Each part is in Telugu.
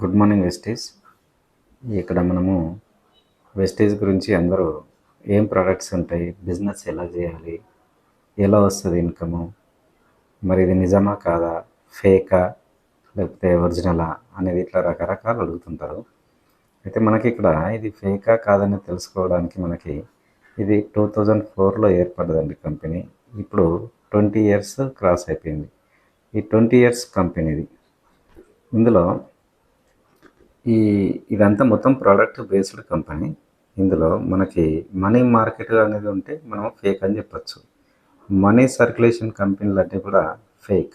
Good morning వెస్టీస్. ఇక్కడ మనము వెస్టీస్ గురించి అందరూ ఏం ప్రోడక్ట్స్ ఉంటాయి బిజినెస్ ఎలా చేయాలి ఎలా వస్తుంది ఇన్కము మరి ఇది నిజమా కాదా ఫేకా లేకపోతే ఒరిజినలా అనేది ఇట్లా రకరకాలు అడుగుతుంటారు. అయితే మనకి ఇక్కడ ఇది ఫేకా కాదని తెలుసుకోవడానికి మనకి ఇది టూ థౌజండ్ ఫోర్లో ఏర్పడ్డదండి కంపెనీ ఇప్పుడు ట్వంటీ ఇయర్స్ క్రాస్ అయిపోయింది. ఈ ట్వంటీ ఇయర్స్ కంపెనీది ఇందులో ఈ ఇదంతా మొత్తం ప్రోడక్ట్ బేస్డ్ కంపెనీ ఇందులో మనకి మనీ మార్కెట్ అనేది ఉంటే మనం ఫేక్ అని చెప్పచ్చు. మనీ సర్క్యులేషన్ కంపెనీలు అంటే కూడా ఫేక్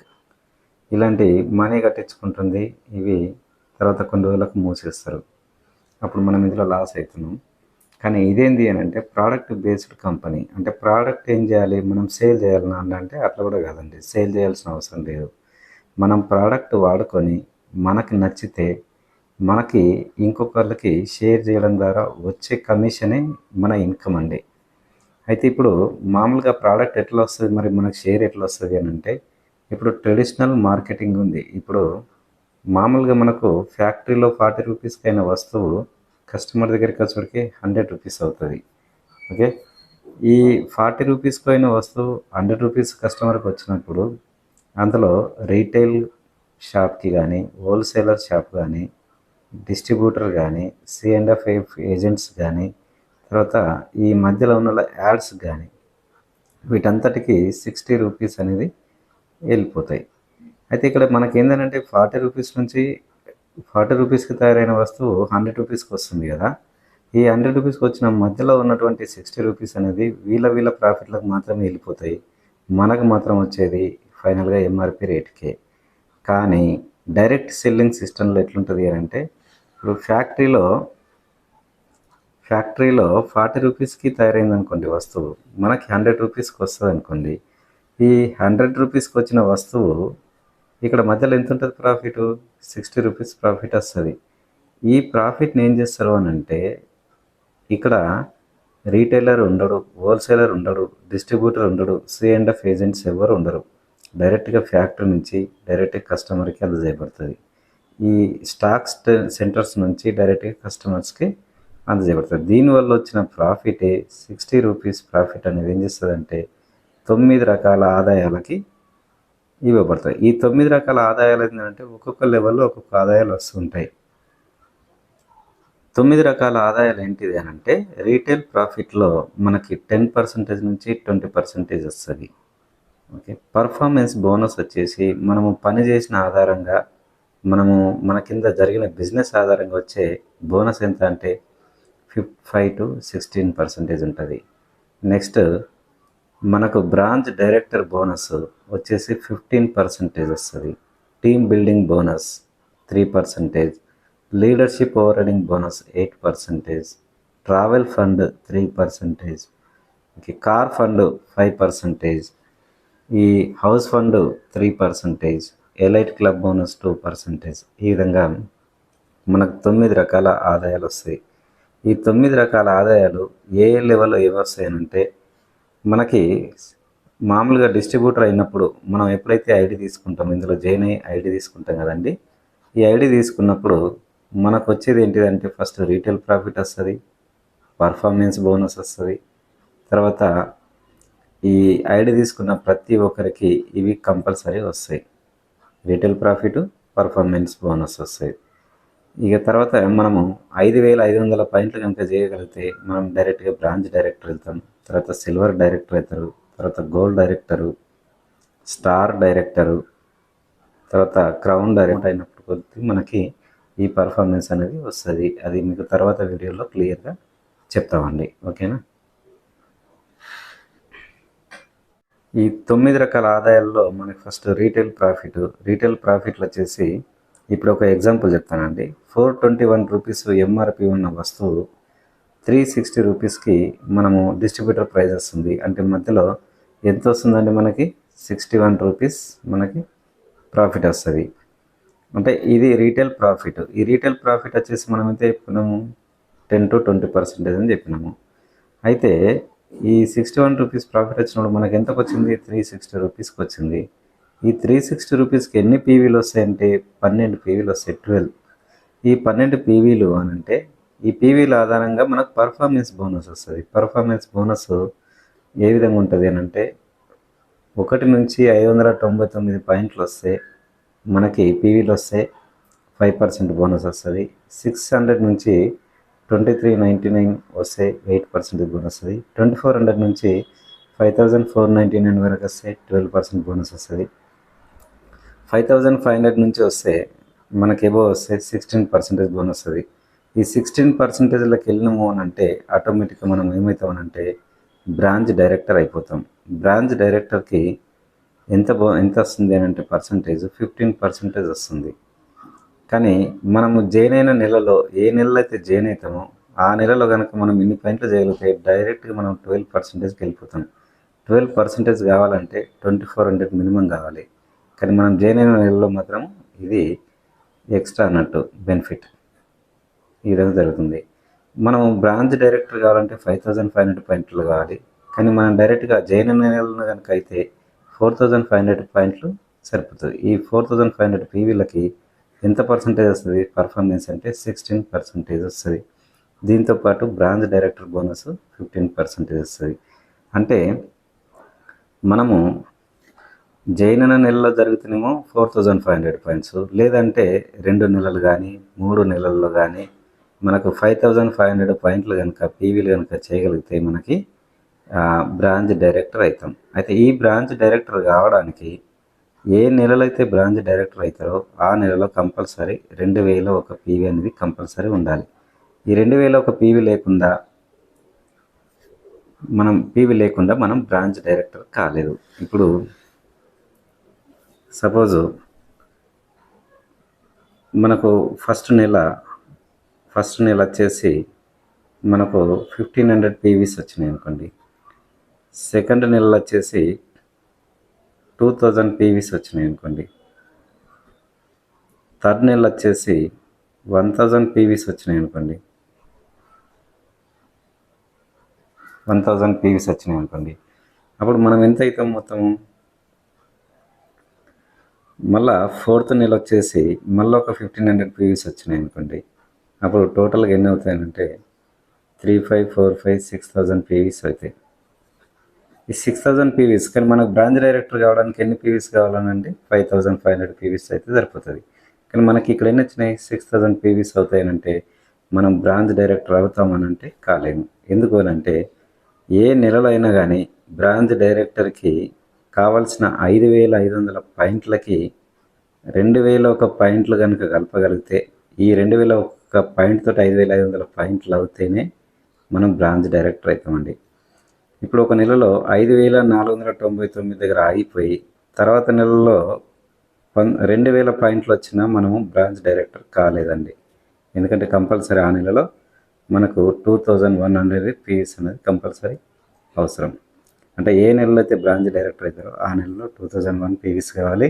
ఇలాంటి మనీ కట్టించుకుంటుంది. ఇవి తర్వాత కొన్ని రోజులకు మూసేస్తారు. అప్పుడు మనం ఇందులో లాస్ అవుతున్నాం కానీ ఇదేంది అని అంటే ప్రోడక్ట్ బేస్డ్ కంపెనీ అంటే ప్రోడక్ట్ ఏం చేయాలి? మనం సేల్ చేయాలన్నా అంటే అట్లా కూడా కాదండి. సేల్ చేయాల్సిన అవసరం లేదు. మనం ప్రోడక్ట్ వాడుకొని మనకు నచ్చితే మనకి ఇంకొకరికి షేర్ చేయడం ద్వారా వచ్చే కమిషనే మన ఇన్కమ్ అండి. అయితే ఇప్పుడు మామూలుగా ప్రోడక్ట్ ఎట్లా వస్తుంది? మరి మనకు షేర్ ఎట్లా వస్తుంది అని అంటే ఇప్పుడు ట్రెడిషనల్ మార్కెటింగ్ ఉంది. ఇప్పుడు మామూలుగా మనకు ఫ్యాక్టరీలో ఫార్టీ రూపీస్కి అయిన వస్తువు కస్టమర్ దగ్గరికి వచ్చేటికి హండ్రెడ్ రూపీస్ అవుతుంది. ఓకే? ఈ ఫార్టీ రూపీస్కి అయిన వస్తువు హండ్రెడ్ రూపీస్ కస్టమర్కి వచ్చినప్పుడు అందులో రీటైల్ షాప్కి కానీ హోల్సేలర్ షాప్ కానీ డిస్ట్రిబ్యూటర్ కానీ సి అండ్ ఎఫ్ ఏజెంట్స్ కానీ తర్వాత ఈ మధ్యలో ఉన్న యాడ్స్ కానీ వీటంతటికి సిక్స్టీ రూపీస్ అనేది వెళ్ళిపోతాయి. అయితే ఇక్కడ మనకి ఏంటంటే ఫార్టీ రూపీస్ నుంచి ఫార్టీ రూపీస్కి తయారైన వస్తువు హండ్రెడ్ రూపీస్కి వస్తుంది కదా. ఈ హండ్రెడ్ రూపీస్కి వచ్చిన మధ్యలో ఉన్నటువంటి సిక్స్టీ రూపీస్ అనేది వీళ్ళ వీళ్ళ ప్రాఫిట్లకు మాత్రమే వెళ్ళిపోతాయి. మనకు మాత్రం వచ్చేది ఫైనల్గా ఎంఆర్పి రేట్కే. కానీ డైరెక్ట్ సెల్లింగ్ సిస్టంలో ఎట్లుంటుంది అని అంటే ఇప్పుడు ఫ్యాక్టరీలో ఫ్యాక్టరీలో ఫార్టీ రూపీస్కి తయారైంది అనుకోండి వస్తువు మనకి హండ్రెడ్ రూపీస్కి వస్తుంది అనుకోండి ఈ హండ్రెడ్ రూపీస్కి వచ్చిన వస్తువు ఇక్కడ మధ్యలో ఎంత ఉంటుంది ప్రాఫిట్? సిక్స్టీ రూపీస్ ప్రాఫిట్ వస్తుంది. ఈ ప్రాఫిట్ని ఏం చేస్తారు అని అంటే ఇక్కడ రీటైలర్ ఉండడు హోల్సేలర్ ఉండడు డిస్ట్రిబ్యూటర్ ఉండడు సి అండ్ ఎఫ్ ఏజెంట్స్ ఎవరు ఉండరు. డైరెక్ట్గా ఫ్యాక్టరీ నుంచి డైరెక్ట్గా కస్టమర్కి అందజేయబడుతుంది ఈ స్టాక్ సెంటర్స్ నుంచి డైరెక్ట్గా కస్టమర్స్కి అందజేయబడుతుంది దీనివల్ల వచ్చిన ప్రాఫిటే సిక్స్టీ రూపీస్ ప్రాఫిట్ అనేది ఏం చేస్తుందంటే తొమ్మిది రకాల ఆదాయాలకి ఇవ్వబడతాయి. ఈ తొమ్మిది రకాల ఆదాయాలు ఏంటంటే ఒక్కొక్క లెవెల్లో ఒక్కొక్క ఆదాయాలు వస్తుంటాయి తొమ్మిది రకాల ఆదాయాలు ఏంటిది అని అంటే రీటైల్ ప్రాఫిట్లో మనకి టెన్ పర్సెంటేజ్ నుంచి ట్వంటీ పర్సెంటేజ్ వస్తుంది. ఓకే. పర్ఫార్మెన్స్ బోనస్ వచ్చేసి మనము పని చేసిన ఆధారంగా మనము మన కింద జరిగిన బిజినెస్ ఆధారంగా వచ్చే బోనస్ ఎంత అంటే ఫిఫ్ ఫైవ్ టు సిక్స్టీన్ పర్సెంటేజ్ ఉంటుంది. నెక్స్ట్ మనకు బ్రాంచ్ డైరెక్టర్ బోనస్ వచ్చేసి ఫిఫ్టీన్ పర్సెంటేజ్ వస్తుంది. Team building bonus three percentage leadership over bonus eight percentage travel fund three percentage okay car fund five percentage ఈ house fund three percentage elite club bonus two percentage ఈ విధంగా మనకు తొమ్మిది రకాల ఆదాయాలు వస్తాయి. ఈ తొమ్మిది రకాల ఆదాయాలు ఏ లెవెల్లో ఏవి మనకి మామూలుగా డిస్ట్రిబ్యూటర్ అయినప్పుడు మనం ఎప్పుడైతే ఐడి తీసుకుంటాం ఇందులో జైన్ అయ్యి ఐడి తీసుకుంటాం కదండి ఈ ఐడి తీసుకున్నప్పుడు మనకు వచ్చేది ఏంటిదంటే ఫస్ట్ రీటైల్ ప్రాఫిట్ వస్తుంది పర్ఫార్మెన్స్ బోనస్ వస్తుంది తర్వాత ఈ ఐడి తీసుకున్న ప్రతి ఒక్కరికి ఇవి కంపల్సరీ వస్తాయి. రీటైల్ ప్రాఫిట్ పర్ఫార్మెన్స్ బోనస్ వస్తాయి. ఇక తర్వాత మనము ఐదు వేల ఐదు వందల పాయింట్లు కనుక చేయగలిగితే మనం డైరెక్ట్గా బ్రాంచ్ డైరెక్టర్ వెళ్తాం. తర్వాత సిల్వర్ డైరెక్టర్ అవుతారు. తర్వాత గోల్డ్ డైరెక్టరు స్టార్ డైరెక్టరు తర్వాత క్రౌన్ డైరెక్టర్ అయినప్పుడు కొద్ది మనకి ఈ పర్ఫార్మెన్స్ అనేది వస్తుంది. అది మీకు తర్వాత వీడియోలో క్లియర్గా చెప్తామండి. ఓకేనా? ఈ తొమ్మిది రకాల ఆదాయాల్లో మనకి ఫస్ట్ రీటైల్ ప్రాఫిట్ రీటైల్ ప్రాఫిట్లు వచ్చేసి ఇప్పుడు ఒక ఎగ్జాంపుల్ చెప్తానండి. Four twenty one rupees MRP ఉన్న వస్తువు త్రీ సిక్స్టీ రూపీస్కి మనము డిస్ట్రిబ్యూటర్ ప్రైస్ వస్తుంది. అంటే మధ్యలో ఎంత వస్తుందండి మనకి? సిక్స్టీ వన్ రూపీస్ మనకి ప్రాఫిట్ వస్తుంది. అంటే ఇది రీటైల్ ప్రాఫిట్ ఈ రీటైల్ ప్రాఫిట్ వచ్చేసి మనమైతే అయితే చెప్పినాము టెన్ టు ట్వంటీ పర్సెంటేజ్ అని చెప్పినాము. అయితే ఈ సిక్స్టీ వన్ రూపీస్ ప్రాఫిట్ వచ్చినప్పుడు మనకి ఎంతకు వచ్చింది? త్రీ సిక్స్టీ రూపీస్కి వచ్చింది. ఈ త్రీ సిక్స్టీ రూపీస్కి ఎన్ని పీవీలు వస్తాయంటే? పన్నెండు పీవీలు వస్తాయి. ట్వెల్వ్ ఈ పన్నెండు పీవీలు అని అంటే ఈ పీవీల ఆధారంగా మనకు పర్ఫార్మెన్స్ బోనస్ వస్తుంది. పర్ఫార్మెన్స్ బోనస్ ఏ విధంగా ఉంటుంది అని అంటే ఒకటి నుంచి ఐదు వందల తొంభై తొమ్మిది పాయింట్లు వస్తే మనకి పీవీలు వస్తే ఫైవ్ పర్సెంట్ బోనస్ వస్తుంది. సిక్స్ హండ్రెడ్ నుంచి ట్వంటీ త్రీ నైంటీ నైన్ వస్తే ఎయిట్ పర్సెంట్ బోనస్ వస్తుంది. ట్వంటీ ఫోర్ హండ్రెడ్ నుంచి five thousand four ninety nine వరకు వస్తే ట్వెల్వ్ పర్సెంట్ బోనస్ వస్తుంది. ఫైవ్ థౌజండ్ ఫైవ్ హండ్రెడ్ నుంచి వస్తే మనకి ఏవో వస్తే సిక్స్టీన్ పర్సెంటేజ్ బోనస్ వస్తుంది. ఈ సిక్స్టీన్ పర్సెంటేజ్లోకి వెళ్ళినాము అని అంటే ఆటోమేటిక్గా మనం ఏమవుతామనంటే బ్రాంచ్ డైరెక్టర్ అయిపోతాం. బ్రాంచ్ డైరెక్టర్కి ఎంత బో ఎంత వస్తుంది అని అంటే పర్సంటేజ్ ఫిఫ్టీన్ పర్సెంటేజ్ వస్తుంది. కానీ మనము జైన్ అయిన నెలలో ఏ నెలలో అయితే జైన్ అవుతామో ఆ నెలలో కనుక మనం ఇన్ని పాయింట్లు చేయగలిగితే డైరెక్ట్గా మనం ట్వెల్వ్ పర్సెంటేజ్కి వెళ్ళిపోతాం. ట్వెల్వ్ పర్సెంటేజ్ కావాలంటే ట్వంటీ ఫోర్ హండ్రెడ్ మినిమం కావాలి. కానీ మనం జైన్ అయిన నెలలో మాత్రం ఇది ఎక్స్ట్రా అన్నట్టు బెనిఫిట్ ఈ విధంగా జరుగుతుంది. మనం బ్రాంచ్ డైరెక్టర్ కావాలంటే ఫైవ్ థౌజండ్ ఫైవ్ హండ్రెడ్ పాయింట్లు కావాలి. కానీ మనం డైరెక్ట్గా జైన్ నెలలో కనుక అయితే ఫోర్ థౌజండ్ ఫైవ్ హండ్రెడ్ పాయింట్లు సరిపోతుంది. ఈ ఫోర్ థౌజండ్ ఫైవ్ హండ్రెడ్ పీవీలకి ఎంత పర్సంటేజ్ వస్తుంది? పర్ఫార్మెన్స్ అంటే సిక్స్టీన్ పర్సంటేజ్ వస్తుంది. దీంతోపాటు branch director bonus fifteen percentage వస్తుంది. అంటే మనము జైనన నెలలో జరుగుతున్నామో four thousand five hundred points లేదంటే రెండు నెలలు కానీ మూడు నెలల్లో కానీ మనకు ఫైవ్ థౌజండ్ ఫైవ్ హండ్రెడ్ పాయింట్లు కనుక పీవీలు కనుక చేయగలిగితే మనకి బ్రాంచ్ డైరెక్టర్ అవుతాం అయితే. ఈ బ్రాంచ్ డైరెక్టర్ కావడానికి ఏ నెలలో అయితే బ్రాంచ్ డైరెక్టర్ అవుతారో ఆ నెలలో కంపల్సరీ రెండు వేల ఒక పీవీ అనేది కంపల్సరీ ఉండాలి. ఈ రెండు వేల ఒక పీవీ లేకుండా మనం పీవీ లేకుండా మనం బ్రాంచ్ డైరెక్టర్ కాలేదు. ఇప్పుడు సపోజు మనకు ఫస్ట్ నెల ఫస్ట్ నెల వచ్చేసి మనకు ఫిఫ్టీన్ హండ్రెడ్ పీవీస్ వచ్చినాయి అనుకోండి. సెకండ్ నెల వచ్చేసి టూ థౌజండ్ పీవీస్ వచ్చినాయి అనుకోండి. థర్డ్ నెల వచ్చేసి వన్ థౌజండ్ పీవీస్ వచ్చినాయి అనుకోండి. వన్ థౌజండ్ పీవీస్ వచ్చినాయి అనుకోండి. అప్పుడు మనం ఎంత అవుతాం మొత్తము మళ్ళా ఫోర్త్ నెల వచ్చేసి మళ్ళీ ఒక ఫిఫ్టీన్ హండ్రెడ్ పీవీస్ వచ్చినాయి అనుకోండి. అప్పుడు టోటల్గా ఎన్ని అవుతాయంటే three five four five six thousand PVs అవుతాయి. ఈ సిక్స్ థౌజండ్ పీవీస్ కానీ మనకు బ్రాంచ్ డైరెక్టర్ కావడానికి ఎన్ని PVs కావాలనండి? Five thousand five hundred PVs అయితే సరిపోతుంది. కానీ మనకి ఇక్కడ ఎన్ని వచ్చినాయి? సిక్స్ థౌజండ్ పీవీస్ అవుతాయనంటే మనం బ్రాంచ్ డైరెక్టర్ అవుతామనంటే కాలేము. ఎందుకు అంటే ఏ నెలలో అయినా కానీ బ్రాంచ్ డైరెక్టర్కి కావాల్సిన ఐదు వేల ఐదు వందల పాయింట్లకి రెండు వేల ఒక పాయింట్లు కనుక కలపగలిగితే ఈ రెండు వేల ఒక పాయింట్ తోటి ఐదు వేల ఐదు వందల పాయింట్లు అవుతేనే మనం బ్రాంచ్ డైరెక్టర్ అవుతామండి. ఇప్పుడు ఒక నెలలో ఐదు వేల నాలుగు వందల తొంభై తొమ్మిది దగ్గర ఆగిపోయి తర్వాత నెలలో పన్ రెండు వేల పాయింట్లు వచ్చినా మనము బ్రాంచ్ డైరెక్టర్ కాలేదండి. ఎందుకంటే కంపల్సరీ ఆ నెలలో మనకు two thousand one hundred PVs అనేది కంపల్సరీ అవసరం. అంటే ఏ నెలలో అయితే బ్రాంచ్ డైరెక్టర్ అవుతారో ఆ నెలలో టూ థౌజండ్ వన్ పీవీస్ కావాలి.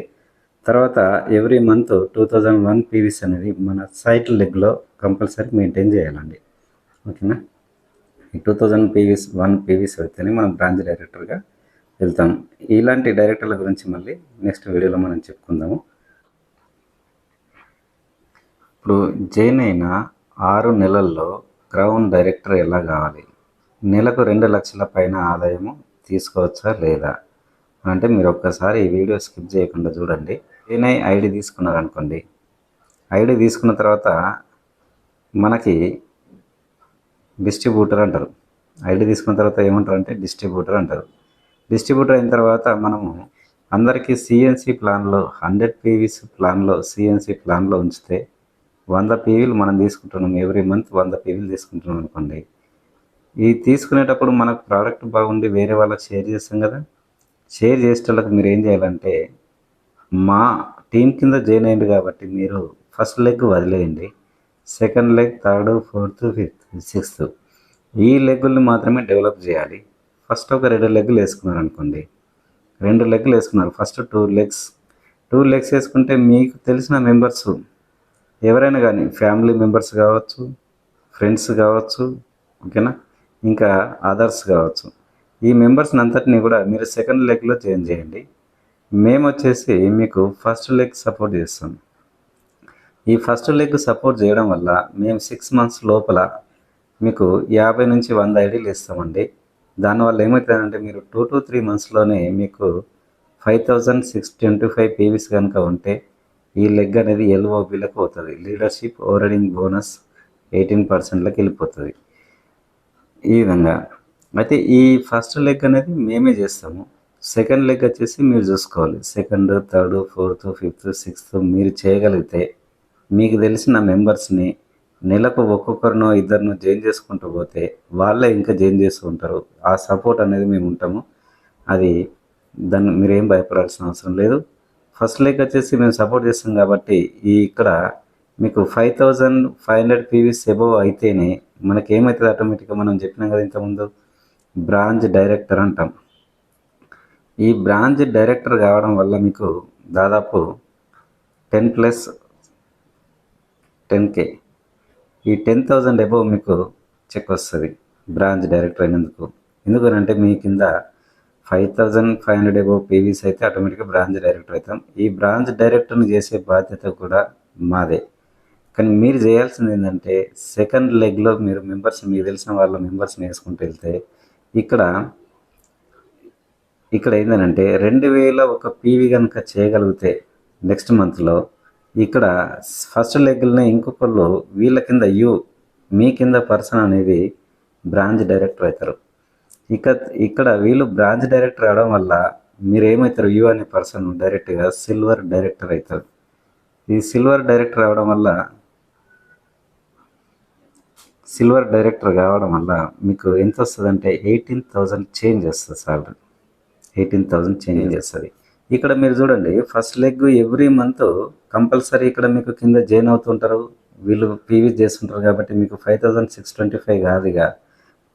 తర్వాత every month two thousand one PVs అనేది మన సైట్ లెగ్లో కంపల్సరీ మెయింటైన్ చేయాలండి. ఓకేనా? Two thousand PVs one PVs అయితేనే మనం బ్రాంచ్ డైరెక్టర్గా వెళ్తాం. ఇలాంటి డైరెక్టర్ల గురించి మళ్ళీ నెక్స్ట్ వీడియోలో మనం చెప్పుకుందాము. ఇప్పుడు జైన్ అయిన ఆరు నెలల్లో క్రౌన్ డైరెక్టర్ ఎలా కావాలి? నెలకు రెండు లక్షల పైన ఆదాయము తీసుకోవచ్చా లేదా? అంటే మీరు ఒక్కసారి ఈ వీడియో స్కిప్ చేయకుండా చూడండి. ఏనై ఐడి తీసుకున్నారనుకోండి ఐడి తీసుకున్న తర్వాత మనకి డిస్ట్రిబ్యూటర్ అంటారు. ఐడి తీసుకున్న తర్వాత ఏమంటారు అంటే డిస్ట్రిబ్యూటర్ అంటారు. డిస్ట్రిబ్యూటర్ అయిన తర్వాత మనము అందరికీ సిఎన్సి ప్లాన్లో హండ్రెడ్ పీవీస్ ప్లాన్లో సిఎన్సి ప్లాన్లో ఉంచితే వంద పీవీలు మనం తీసుకుంటున్నాం. ఎవ్రీ మంత్ వంద పీవీలు తీసుకుంటున్నాం అనుకోండి. ఈ తీసుకునేటప్పుడు మనకు ప్రోడక్ట్ బాగుండి వేరే వాళ్ళకి షేర్ చేస్తాం కదా. షేర్ చేసేటోళ్ళకి మీరు ఏం చేయాలంటే మా టీం కింద జాయిన్ అయ్యింది కాబట్టి మీరు ఫస్ట్ లెగ్ వదిలేయండి. Second leg third fourth fifth sixth. ఈ లెగ్గుల్ని మాత్రమే డెవలప్ చేయాలి. ఫస్ట్ ఒక రెండు లెగ్గులు వేసుకున్నారు అనుకోండి రెండు లెగ్గులు వేసుకున్నారు. First two legs. Two legs వేసుకుంటే మీకు తెలిసిన మెంబర్స్ ఎవరైనా కానీ ఫ్యామిలీ మెంబర్స్ కావచ్చు ఫ్రెండ్స్ కావచ్చు ఓకేనా? ఇంకా అదర్స్ కావచ్చు. ఈ మెంబర్స్ని అంతటినీ కూడా మీరు సెకండ్ లెగ్లో చేంజ్ చేయండి. మేము వచ్చేసి మీకు ఫస్ట్ లెగ్ సపోర్ట్ చేస్తాం. ఈ ఫస్ట్ లెగ్ సపోర్ట్ చేయడం వల్ల మేము సిక్స్ మంత్స్ లోపల మీకు యాభై నుంచి వంద ఐడీలు ఇస్తామండి. దానివల్ల ఏమవుతుందంటే మీరు టూ టు త్రీ మంత్స్లోనే మీకు five thousand six twenty five PVs కనుక ఉంటే ఈ లెగ్ అనేది ఎల్ఓబీలకు అవుతుంది లీడర్షిప్ ఓవరైడింగ్ బోనస్ ఎయిటీన్ పర్సెంట్లకు వెళ్ళిపోతుంది. ఈ విధంగా. అయితే ఈ ఫస్ట్ లెగ్ అనేది మేమే చేస్తాము. సెకండ్ లెగ్ వచ్చేసి మీరు చూసుకోవాలి. Second third fourth fifth sixth మీరు చేయగలిగితే మీకు తెలిసిన మెంబర్స్ని నెలకు ఒక్కొక్కరినో ఇద్దరినో జాయిన్ చేసుకుంటూ పోతే వాళ్ళే ఇంకా జాయిన్ చేసుకుంటారు ఆ సపోర్ట్ అనేది మేము ఉంటాము. అది దాన్ని మీరేం భయపడాల్సిన అవసరం లేదు. ఫస్ట్ లెగ్ వచ్చేసి మేము సపోర్ట్ చేస్తాం కాబట్టి ఈ ఇక్కడ మీకు five thousand five hundred PVs above అయితేనే మనకి ఏమవుతుంది ఆటోమేటిక్గా మనం చెప్పినాం కదా ఇంతకుముందు? బ్రాంచ్ డైరెక్టర్ అంటాం. ఈ బ్రాంచ్ డైరెక్టర్ కావడం వల్ల మీకు దాదాపు టెన్ ప్లస్ టెన్ కే ఈ టెన్ థౌజండ్ అబోవ్ మీకు చెక్ వస్తుంది బ్రాంచ్ డైరెక్టర్ అయినందుకు. ఎందుకనంటే మీ కింద five thousand five hundred above PVs అయితే ఆటోమేటిక్గా బ్రాంచ్ డైరెక్టర్ అవుతాం. ఈ బ్రాంచ్ డైరెక్టర్ని చేసే బాధ్యత కూడా మాదే. కానీ మీరు చేయాల్సింది ఏంటంటే సెకండ్ లెగ్లో మీరు మెంబర్స్ మీకు తెలిసిన వాళ్ళ మెంబర్స్ని వేసుకుంటూ వెళ్తే ఇక్కడ ఇక్కడ ఏంటంటే రెండు వేల ఒక పీవీ కనుక చేయగలిగితే నెక్స్ట్ మంత్లో ఇక్కడ ఫస్ట్ లెగ్లోనే ఇంకొకళ్ళు వీళ్ళ కింద యూ మీ కింద పర్సన్ అనేది బ్రాంచ్ డైరెక్టర్ అవుతారు ఇక ఇక్కడ వీళ్ళు బ్రాంచ్ డైరెక్టర్ అవడం వల్ల మీరు ఏమవుతారు యూ అనే పర్సన్ డైరెక్ట్గా సిల్వర్ డైరెక్టర్ అవుతారు ఈ సిల్వర్ డైరెక్టర్ అవడం వల్ల సిల్వర్ డైరెక్టర్ కావడం వల్ల మీకు ఎంత వస్తుంది అంటే ఎయిటీన్ థౌజండ్ చేంజ్ వస్తుంది సాలరీ. ఎయిటీన్ థౌజండ్ చేంజ్ చేస్తుంది. ఇక్కడ మీరు చూడండి first leg every month compulsory ఇక్కడ మీకు కింద జాయిన్ అవుతుంటారు. వీళ్ళు పీవీ చేస్తుంటారు కాబట్టి మీకు five thousand six twenty five కాదు ఇక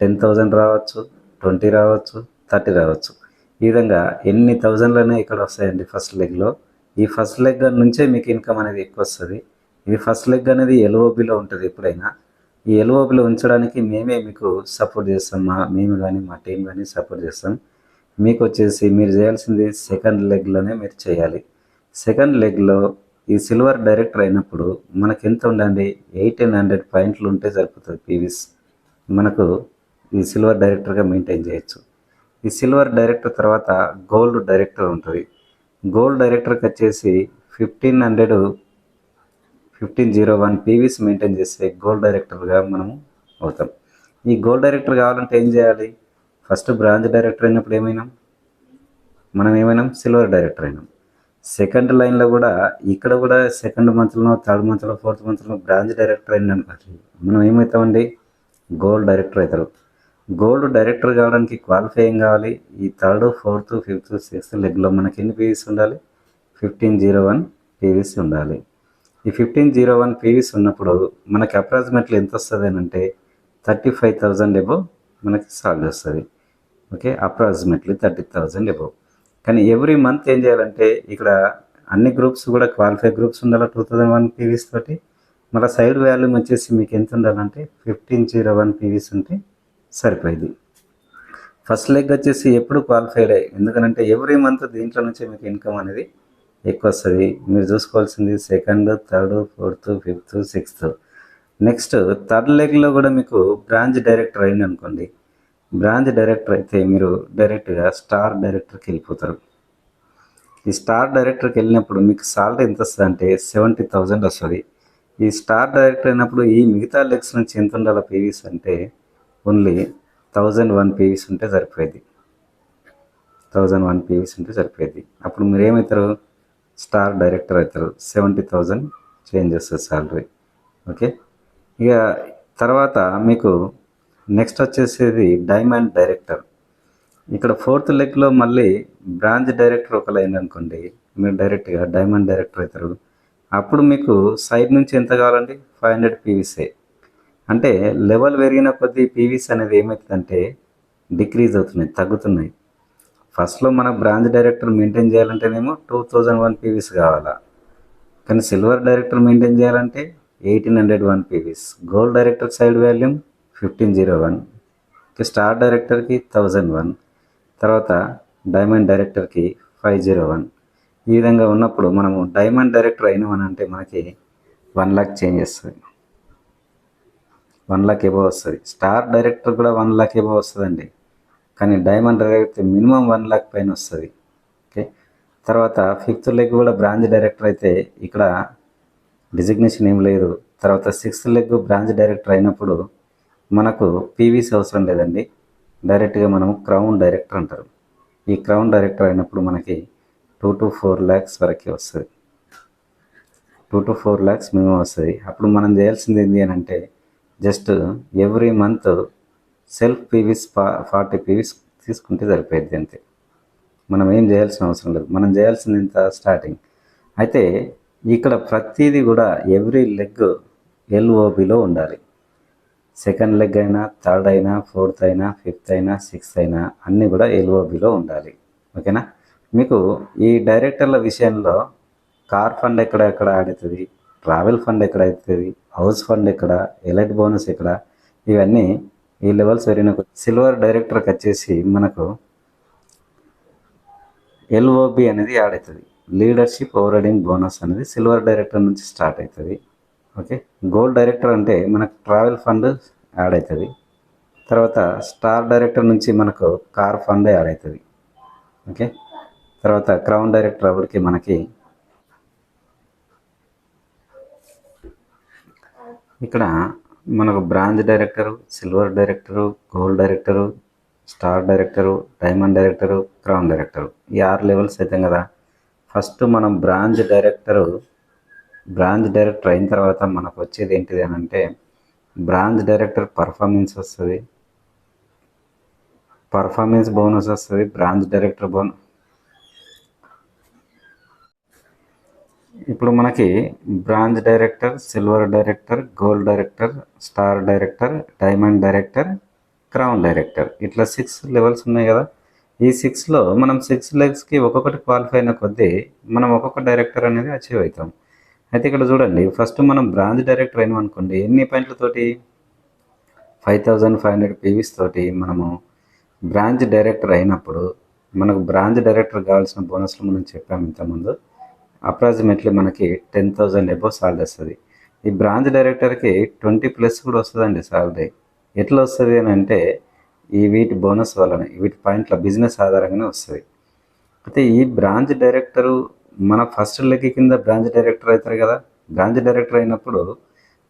టెన్ థౌజండ్ రావచ్చు ట్వంటీ రావచ్చు థర్టీ రావచ్చు. ఈ విధంగా ఎన్ని థౌజండ్లనే ఇక్కడ వస్తాయండి ఫస్ట్ లెగ్లో ఈ ఫస్ట్ లెగ్ నుంచే మీకు ఇన్కమ్ అనేది ఎక్కువ వస్తుంది. ఇది ఫస్ట్ లెగ్ అనేది ఎల్ఓబిలో ఉంటుంది ఎప్పుడైనా. ఈ ఎల్ఓబిలో ఉంచడానికి మేమే మీకు సపోర్ట్ చేస్తాం మా మేము కానీ మా టీం కానీ సపోర్ట్ చేస్తాం. మీకు వచ్చేసి మీరు చేయాల్సింది సెకండ్ లెగ్లోనే మీరు చేయాలి. సెకండ్ లెగ్లో ఈ సిల్వర్ డైరెక్టర్ అయినప్పుడు మనకి ఎంత ఉండండి ఎయిటీన్ హండ్రెడ్ పాయింట్లు ఉంటే సరిపోతుంది పీవీస్ మనకు ఈ సిల్వర్ డైరెక్టర్గా మెయింటైన్ చేయొచ్చు. ఈ సిల్వర్ డైరెక్టర్ తర్వాత గోల్డ్ డైరెక్టర్ ఉంటుంది. గోల్డ్ డైరెక్టర్కి వచ్చేసి fifteen hundred fifteen zero one PVs maintain చేస్తే గోల్డ్ డైరెక్టర్గా మనము అవుతాం. ఈ గోల్డ్ డైరెక్టర్ కావాలంటే ఏం చేయాలి? ఫస్ట్ బ్రాంచ్ డైరెక్టర్ అయినప్పుడు ఏమైనాం? మనం ఏమైనాం? సిల్వర్ డైరెక్టర్ అయినాం. సెకండ్ లైన్లో కూడా ఇక్కడ కూడా సెకండ్ మంత్లో థర్డ్ మంత్లో ఫోర్త్ మంత్లో బ్రాంచ్ డైరెక్టర్ అయిన అనుకోండి మనం ఏమవుతామండి గోల్డ్ డైరెక్టర్ అవుతారు. గోల్డ్ డైరెక్టర్ కావడానికి క్వాలిఫై ఏం కావాలి? ఈ థర్డ్ ఫోర్త్ ఫిఫ్త్ సిక్స్త్ లెగ్లో మనకి ఎన్ని పీవీస్ ఉండాలి? ఫిఫ్టీన్ జీరో వన్ పీవీస్ ఉండాలి. ఈ ఫిఫ్టీన్ జీరో వన్ పీవీస్ ఉన్నప్పుడు మనకి అప్రాక్సిమేట్లీ ఎంత వస్తుంది అని అంటే థర్టీ ఫైవ్ థౌజండ్ ఎబో మనకి సాల్వ్ వస్తుంది. Okay? Approximately thirty thousand above కానీ ఎవ్రీ మంత్ ఏం చేయాలంటే ఇక్కడ అన్ని గ్రూప్స్ కూడా క్వాలిఫై గ్రూప్స్ ఉండాలి టూ థౌజండ్ వన్ పీవీస్ తోటి? మళ్ళీ సైడ్ వాల్యూమ్ వచ్చేసి మీకు ఎంత ఉండాలంటే ఫిఫ్టీన్ జీరో వన్ పీవీస్ ఉంటే సరిపోయింది. ఫస్ట్ లెగ్ వచ్చేసి ఎప్పుడు క్వాలిఫైడ్ అయ్యి ఎందుకంటే ఎవ్రీ మంత్ దీంట్లో నుంచి మీకు ఇన్కమ్ అనేది ఎక్కువ వస్తుంది. మీరు చూసుకోవాల్సింది second third fourth fifth sixth next third లెగ్లో కూడా మీకు బ్రాంచ్ డైరెక్టర్ అయింది అనుకోండి బ్రాంచ్ డైరెక్టర్ అయితే మీరు డైరెక్ట్గా స్టార్ డైరెక్టర్కి వెళ్ళిపోతారు. ఈ స్టార్ డైరెక్టర్కి వెళ్ళినప్పుడు మీకు సాలరీ ఎంత వస్తుంది అంటే సెవెంటీ థౌజండ్ వస్తుంది. ఈ స్టార్ డైరెక్టర్ అయినప్పుడు ఈ మిగతా లెగ్స్ నుంచి ఎంత ఉండాలి పీవీస్ అంటే ఓన్లీ థౌజండ్ వన్ పీవీస్ ఉంటే సరిపోయేది. థౌజండ్ వన్ పీవీస్ ఉంటే సరిపోయేది. అప్పుడు మీరు ఏమవుతారు? స్టార్ డైరెక్టర్ అవుతారు. సెవెంటీ థౌజండ్ చేంజ్ వస్తుంది సాలరీ. ఓకే? ఇక తర్వాత మీకు నెక్స్ట్ వచ్చేసేది డైమండ్ డైరెక్టర్ ఇక్కడ ఫోర్త్ లెగ్లో మళ్ళీ బ్రాంచ్ డైరెక్టర్ ఒక లైన్ అనుకోండి మీరు డైరెక్ట్గా డైమండ్ డైరెక్టర్ అవుతారు. అప్పుడు మీకు సైడ్ నుంచి ఎంత కావాలండి? ఫైవ్ హండ్రెడ్ పీవీసే అంటే లెవెల్ పెరిగిన కొద్దీ పీవీస్ అనేది ఏమవుతుందంటే డిక్రీజ్ అవుతున్నాయి తగ్గుతున్నాయి. ఫస్ట్లో మన బ్రాంచ్ డైరెక్టర్ మెయింటైన్ చేయాలంటేనేమో టూ థౌజండ్ వన్ పీవీస్ కావాలా. కానీ సిల్వర్ డైరెక్టర్ మెయింటైన్ చేయాలంటే eighteen hundred one PVs gold director side volume fifteen zero one star డైరెక్టర్కి థౌజండ్ వన్ తర్వాత డైమండ్ డైరెక్టర్కి ఫైవ్ జీరో వన్. ఈ విధంగా ఉన్నప్పుడు మనము డైమండ్ డైరెక్టర్ అయినామని అంటే మనకి వన్ లాక్ చేంజ్ చేస్తుంది. వన్ లాక్ ఎబో వస్తుంది. స్టార్ డైరెక్టర్ కూడా వన్ లాక్ ఎబో వస్తుందండి. కానీ diamond director minimum one lakh పైన వస్తుంది. ఓకే? తర్వాత ఫిఫ్త్ లెగ్ కూడా బ్రాంచ్ డైరెక్టర్ అయితే ఇక్కడ డిజిగ్నేషన్ ఏం లేదు. తర్వాత సిక్స్త్ లెగ్ బ్రాంచ్ డైరెక్టర్ అయినప్పుడు మనకు పీవీసీ అవసరం లేదండి. డైరెక్ట్గా మనము క్రౌన్ డైరెక్టర్ అంటారు. ఈ క్రౌన్ డైరెక్టర్ అయినప్పుడు మనకి టూ టు ఫోర్ ల్యాక్స్ వరకే వస్తుంది. Two to four lakhs minimum వస్తుంది. అప్పుడు మనం చేయాల్సింది ఏంటి అని అంటే just every month self PVs forty PVs తీసుకుంటే సరిపోయింది అంతే. మనం ఏం చేయాల్సిన అవసరం లేదు. మనం చేయాల్సింది ఇంత స్టార్టింగ్ అయితే ఇక్కడ ప్రతిదీ కూడా ఎవ్రీ లెగ్ ఎల్ఓబిలో ఉండాలి. సెకండ్ లెగ్ అయినా థర్డ్ అయినా ఫోర్త్ అయినా ఫిఫ్త్ అయినా సిక్స్త్ అయినా అన్నీ కూడా ఎల్ఓబిలో ఉండాలి. ఓకేనా? మీకు ఈ డైరెక్టర్ల విషయంలో కార్ ఫండ్ ఎక్కడ ఎక్కడ ఆడుతుంది ట్రావెల్ ఫండ్ ఎక్కడ అవుతుంది హౌస్ ఫండ్ ఎక్కడ ఎలైట్ బోనస్ ఎక్కడ ఇవన్నీ ఈ లెవెల్స్ పెరిగిన సిల్వర్ డైరెక్టర్కి వచ్చేసి మనకు ఎల్ఓబి అనేది యాడ్ అవుతుంది. లీడర్షిప్ ఓవర్ బోనస్ అనేది సిల్వర్ డైరెక్టర్ నుంచి స్టార్ట్ అవుతుంది. ఓకే. గోల్డ్ డైరెక్టర్ అంటే మనకు ట్రావెల్ ఫండ్ యాడ్ అవుతుంది తర్వాత స్టార్ డైరెక్టర్ నుంచి మనకు కార్ ఫండ్ యాడ్ అవుతుంది ఓకే. తర్వాత క్రౌన్ డైరెక్టర్ అప్పటికి మనకి ఇక్కడ మనకు bronze director silver director gold director star director diamond director crown director. ఈ ఆరు లెవెల్స్ అవుతాం కదా. ఫస్ట్ మనం బ్రాంచ్ డైరెక్టరు బ్రాంచ్ డైరెక్టర్ అయిన తర్వాత మనకు వచ్చేది ఏంటిది అని అంటే బ్రాంచ్ డైరెక్టర్ పర్ఫార్మెన్స్ వస్తుంది. పర్ఫార్మెన్స్ బోనస్ వస్తుంది బ్రాంచ్ డైరెక్టర్ బోన్. ఇప్పుడు మనకి branch director silver director gold director star director diamond director crown director. ఇట్లా సిక్స్ లెవెల్స్ ఉన్నాయి కదా. ఈ సిక్స్లో మనం సిక్స్ లెగ్స్కి ఒక్కొక్కటి క్వాలిఫై అయిన కొద్దీ మనం ఒక్కొక్క డైరెక్టర్ అనేది అచీవ్ అవుతాం. అయితే ఇక్కడ చూడండి ఫస్ట్ మనం బ్రాంచ్ డైరెక్టర్ అయినాం అనుకోండి ఎన్ని పాయింట్లతోటి five thousand five hundred PVs తోటి మనము బ్రాంచ్ డైరెక్టర్ అయినప్పుడు మనకు బ్రాంచ్ డైరెక్టర్ కావాల్సిన బోనస్లు మనం చెప్పాము ఇంతకుముందు. అప్రాక్సిమేట్లీ మనకి టెన్ థౌజండ్ ఎబో సాలరీ వస్తుంది. ఈ బ్రాంచ్ డైరెక్టర్కి ట్వంటీ ప్లస్ కూడా వస్తుందండి సాలరీ ఎట్లా వస్తుంది అని అంటే ఈ వీటి బోనస్ వలన వీటి పాయింట్ల బిజినెస్ ఆధారంగానే వస్తుంది. అయితే ఈ బ్రాంచ్ డైరెక్టరు మన ఫస్ట్ లెగ్ కింద బ్రాంచ్ డైరెక్టర్ అవుతారు కదా? బ్రాంచ్ డైరెక్టర్ అయినప్పుడు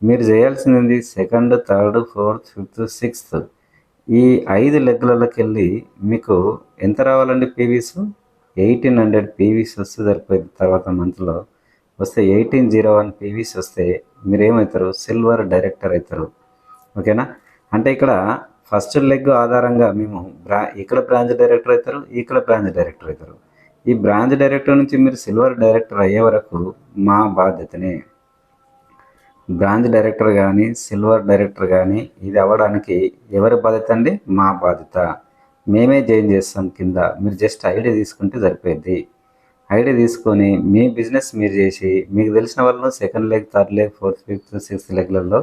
మీరు చేయాల్సింది second third fourth fifth sixth ఈ ఐదు లెగ్లలోకి వెళ్ళి మీకు ఎంత రావాలండి పీవీస్ ఎయిటీన్ హండ్రెడ్ పీవీస్ వస్తే సరిపోయింది. తర్వాత మంత్లో వస్తే ఎయిటీన్ జీరో వన్ పీవీస్ వస్తే మీరు ఏమవుతారు సిల్వర్ డైరెక్టర్ అవుతారు. ఓకేనా? అంటే ఇక్కడ ఫస్ట్ లెగ్ ఆధారంగా మేము బ్రా ఇక్కడ బ్రాంచ్ డైరెక్టర్ అవుతారు ఇక్కడ బ్రాంచ్ డైరెక్టర్ అవుతారు. ఈ బ్రాంచ్ డైరెక్టర్ నుంచి మీరు సిల్వర్ డైరెక్టర్ అయ్యే వరకు మా బాధ్యతనే. బ్రాంచ్ డైరెక్టర్ కానీ సిల్వర్ డైరెక్టర్ కానీ ఇది అవ్వడానికి ఎవరి బాధ్యత అండి? మా బాధ్యత. మేమే జాయిన్ చేస్తాం కింద. మీరు జస్ట్ ఐడి తీసుకుంటే సరిపోయింది ఐడి తీసుకొని మీ బిజినెస్ మీరు చేసి మీకు తెలిసిన వాళ్ళు second leg third leg fourth fifth sixth లెగ్లలో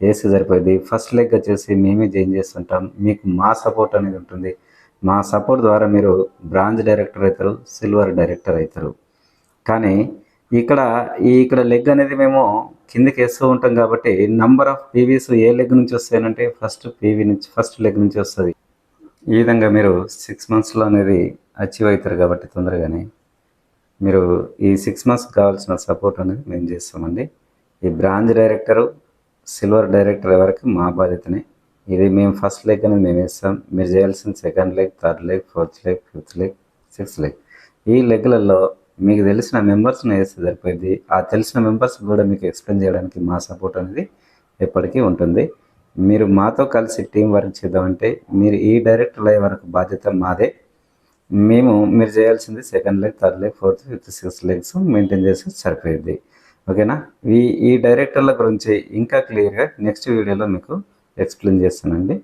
వేస్తే సరిపోయింది ఫస్ట్ లెగ్ వచ్చేసి మేమే జాయిన్ చేస్తుంటాం. మీకు మా సపోర్ట్ అనేది ఉంటుంది. మా సపోర్ట్ ద్వారా మీరు బ్రాంచ్ డైరెక్టర్ అవుతారు సిల్వర్ డైరెక్టర్ అవుతారు. కానీ ఇక్కడ ఈ ఇక్కడ లెగ్ అనేది మేము కిందకి వేస్తూ ఉంటాం కాబట్టి నంబర్ ఆఫ్ పీవీస్ ఏ లెగ్ నుంచి వస్తాయనంటే ఫస్ట్ పీవీ నుంచి ఫస్ట్ లెగ్ నుంచి వస్తుంది. ఈ విధంగా మీరు సిక్స్ మంత్స్లో అనేది అచీవ్ అవుతారు కాబట్టి తొందరగానే మీరు ఈ సిక్స్ మంత్స్ కావాల్సిన సపోర్ట్ అనేది మేము చేస్తామండి. ఈ బ్రాంచ్ డైరెక్టరు సిల్వర్ డైరెక్టర్ వరకు మా బాధ్యతనే ఇది మేము ఫస్ట్ లెగ్ అనేది మేము వేస్తాం. మీరు చేయాల్సిన second leg third leg fourth leg fifth leg sixth leg ఈ లెగ్లలో మీకు తెలిసిన మెంబర్స్ని వేస్తే సరిపోయింది. ఆ తెలిసిన మెంబర్స్ కూడా మీకు ఎక్స్ప్లెయిన్ చేయడానికి మా సపోర్ట్ అనేది ఎప్పటికీ ఉంటుంది. మీరు మాతో కలిసి టీం వర్క్ చేద్దామంటే మీరు ఈ డైరెక్టర్ అయ్యే వరకు బాధ్యత మాదే. మేము మీరు చేయాల్సింది second leg third leg fourth fifth sixth legs maintain చేస్తే సరిపోయింది. ఓకేనా? ఈ ఈ డైరెక్టర్ల గురించి ఇంకా క్లియర్గా నెక్స్ట్ వీడియోలో మీకు ఎక్స్ప్లెయిన్ చేస్తానండి.